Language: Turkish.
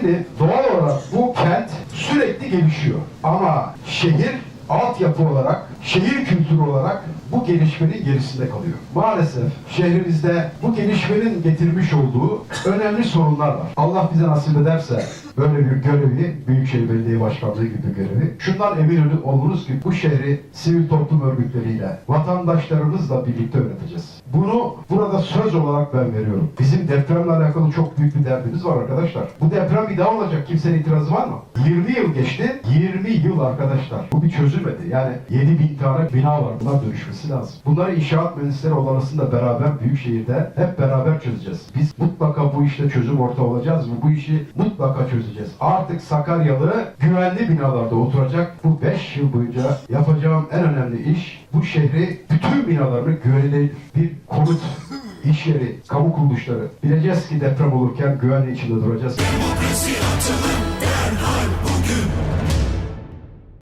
Şimdi doğal olarak bu kent sürekli gelişiyor. Ama şehir altyapı olarak, şehir kültürü olarak bu gelişmenin gerisinde kalıyor. Maalesef şehrimizde bu gelişmenin getirmiş olduğu önemli sorunlar var. Allah bize nasip ederse böyle bir görevi, Büyükşehir Belediye Başkanlığı gibi bir görevi, şundan emin olun- olunuz ki bu şehri sivil toplum örgütleriyle, vatandaşlarımızla birlikte yöneteceğiz. Bunu burada söz olarak ben veriyorum. Bizim depremle alakalı çok büyük bir derdimiz var arkadaşlar. Bu deprem bir daha olacak. Kimsenin itirazı var mı? 20 yıl geçti. 20 yıl arkadaşlar. Bu bir çözülmedi. Yani 7 bin tane bina var. Bunlar dönüşmesi lazım. Bunları inşaat mühendisleri arasında beraber Büyükşehir'de hep beraber çözeceğiz. Biz mutlaka bu işte çözüm ortağı olacağız ve bu işi mutlaka çözeceğiz. Artık Sakaryalı güvenli binalarda oturacak. Bu 5 yıl boyunca yapacağım en önemli iş bu şehri bütün binalarını güvenilir bir konut iş yeri, kamu kuruluşları. Bileceğiz ki deprem olurken güvenli içinde duracağız.